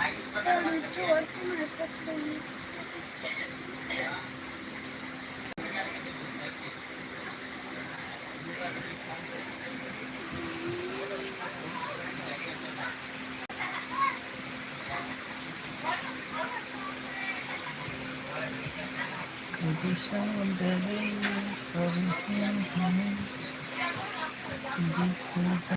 This is a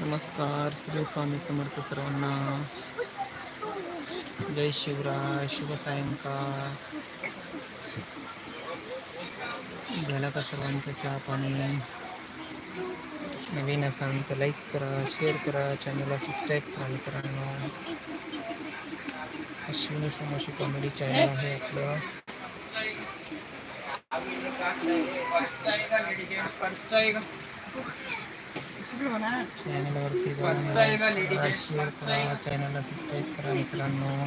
नमस्कार श्री स्वामी समर्थ सर्वांना. जय शिवराय शुभ सायंकाळ झाला का सर्वांचा चहा पाणी. नवीन असाल तर लाईक करा शेअर करा चॅनलला सबस्क्राईब करा मित्रांनो. अश्विनी समोशी कॉमेडी चॅनल आहे आपलं. चॅनलवरती शेअर करा चॅनलला सबस्क्राईब करा मित्रांनो.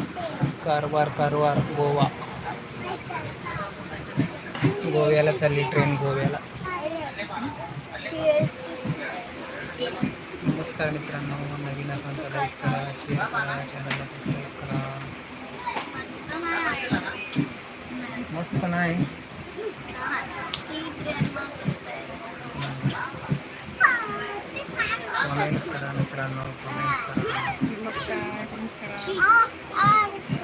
कारवार कारवार गोवा. गोव्याला चालली ट्रेन गोव्याला. नमस्कार मित्रांनो नवीन असाल तर लाईक करा शेअर करा चॅनलला सबस्क्राईब करा. मस्त नाही? कमेंट्स करा मित्रांनो कमेंट्स करा मग काय तुमचं करा. तुम्ही कुठे आहे ना? मग आम्ही ते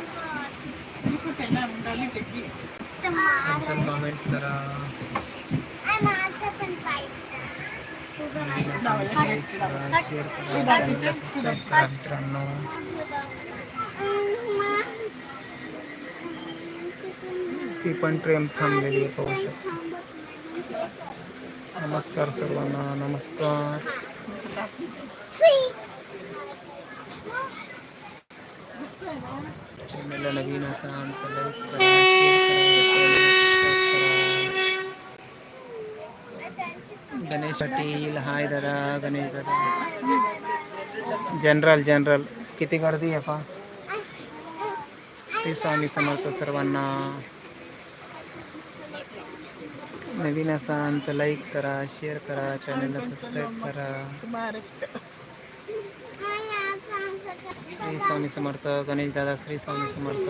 की. छान करा. मित्रांनो ती पण ट्रेन थांबलेली आहे पाहू शकतो. नमस्कार सर्वांना नमस्कार. चॅनलला नवीन असाल तर लाईक करा गणेश पाटील हाय दादा गणेश दादा। जनरल जनरल किती गर्दी आहे पा? ते स्वामी समर्थ सर्वांना। नवीन असाल तर लाईक करा शेअर करा चॅनलला सबस्क्राईब करा। महाराष्ट्र श्री स्वामी समर्थ गणेश दादा श्री स्वामी समर्थ.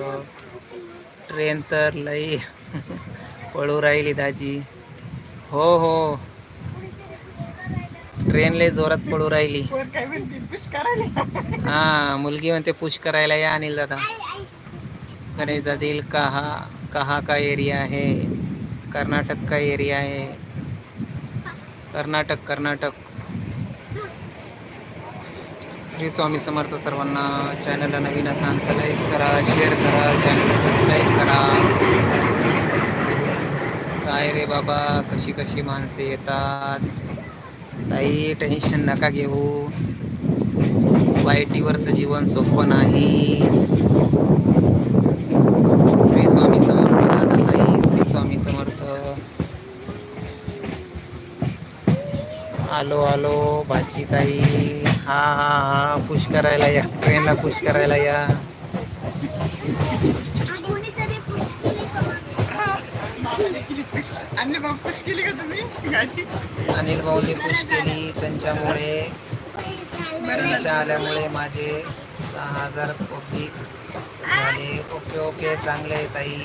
ट्रेन तर लई पळू राहिली दाजी. हो हो. ट्रेन लई जोरात पळू राहिली. हा मुलगी म्हणते पुश करायला या अनिल दादा. गणेश दादील कहा कहा का एरिया आहे? कर्नाटक का एरिया आहे? कर्नाटक कर्नाटक. श्री स्वामी समर्थ सर्वांना चॅनलला नवीन असाल तर लाईक करा शेअर करा चॅनल सबस्क्राईब करा. काय रे बाबा कशी कशी माणसे येतात? ताई टेन्शन नका घेऊ. वायटीवरचं जीवन सोपं नाही. श्री स्वामी समर्थ दादा ताई श्री स्वामी समर्थ. आलो आलो भाची ताई हा हा हा पुश करायला या. ट्रेनला पुश करायला या. push केली पुश का तुम्ही? अनिल भाऊनी पुश केली. त्यांच्यामुळे आल्यामुळे माझे सहा हजार पब्लिक झाले. Okay okay. चांगले ताई.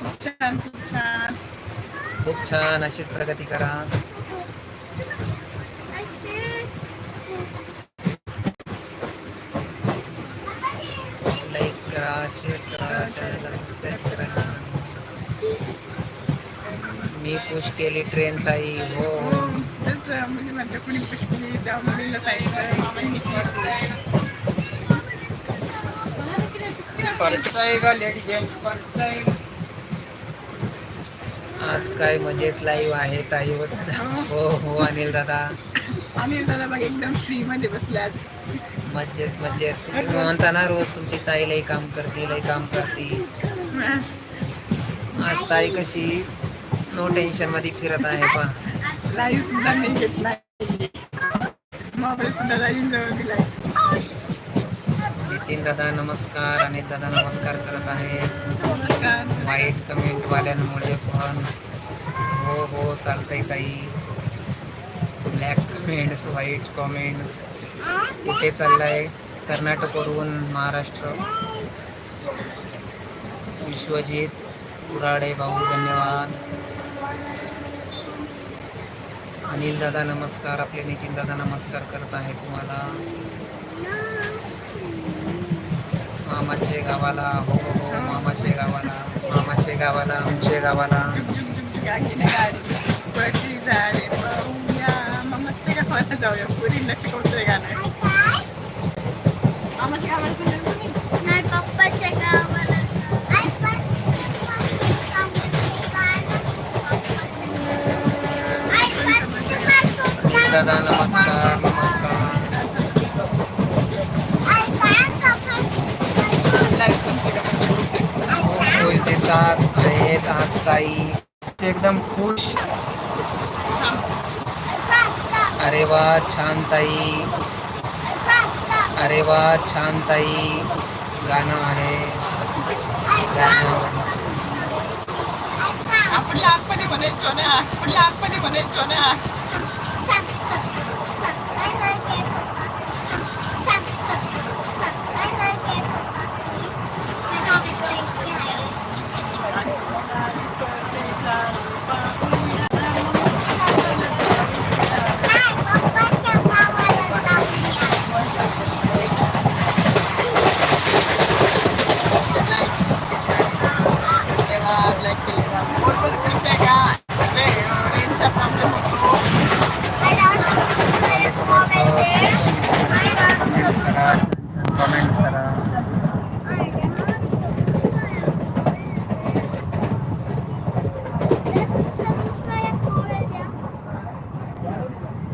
खूप छान. खूप छान. अशीच प्रगती करा लाईक करा शेअर करा चॅनलला सबस्क्राईब करा. मी पुश केली ट्रेन ताई हो हो. कुणी पुश केली? त्या मुलीला सांगितलं मामाने केली. आज काय मजेत लाईव्ह आहे ताई दादा. हो. हो अनिल दादा. आणि दादा बघ एकदम फ्री मध्ये बसले आज. मज्जेत मज्जेत तुम्ही म्हणता ना रोज तुमची ताई लई काम करते लई काम करते. आज ताई कशी? नो टेन्शनमध्ये फिरत आहे पा लाईव्ह सुद्धा नाही. घेतलाय मोबाईल सुद्धा लाईव्ह जवळ दिलाय नितीन दादा नमस्कार अनिल दादा नमस्कार करत आहे. वाईट कमेंट वाल्यांमुळे पण. हो हो चालतंय ताई. ब्लॅक कमेंट्स वाईट कमेंट्स कुठे चाललाय? कर्नाटकवरून महाराष्ट्र. विश्वजित कुराडे भाऊ धन्यवाद. अनिल दादा नमस्कार. आपले नितीन दादा नमस्कार करत आहे तुम्हाला. मामाचे गावाला हो हो हो मामाचे गावाला मामाचे गावाला आमचे गावाला. झुक झुक झुक झुक आगीने गाडी पडली झाडे पाहूया मामाच्या गावाला जाऊया पुरीला शिकवतोय गाणं मामाच्या गावाला चाललोय तुम्ही? नाही, पप्पाच्या गावाला. आई, बस. आई, बस. अनिल दादा नमस्कार नमस्कार आई, सांग का बस? लाईव्ह संपते का पैसे? खुश देतात आहेत आज ताई एकदम खुश सांग, सांग, अरे वा छान ताई. अरे वा छान ताई. गाणं आहे. गाणं आपण लहानपणी म्हणायचो ना आपण लहानपणी म्हणायचो ना तेव्हा लाईक केली का बरोबर करते का रेंजचा प्रॉब्लेम होतो कमेंट्स करा कमेंट्स करा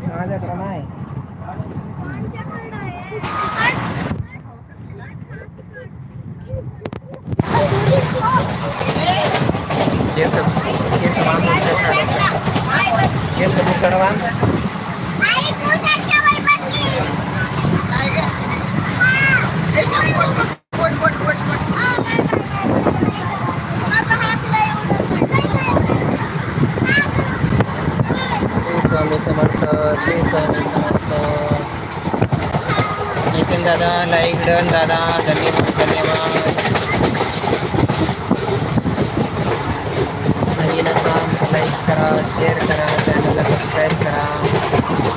माझ्याकडे नाही केस केस बांधून ठेवा. केस चढवा श्री स्वामी समर्थ श्री स्वामी समर्थ नितीन दादा लाईक डन दादा धन्यवाद धन्यवाद. नवीन असाल लाईक करा शेअर करा चॅनलला background.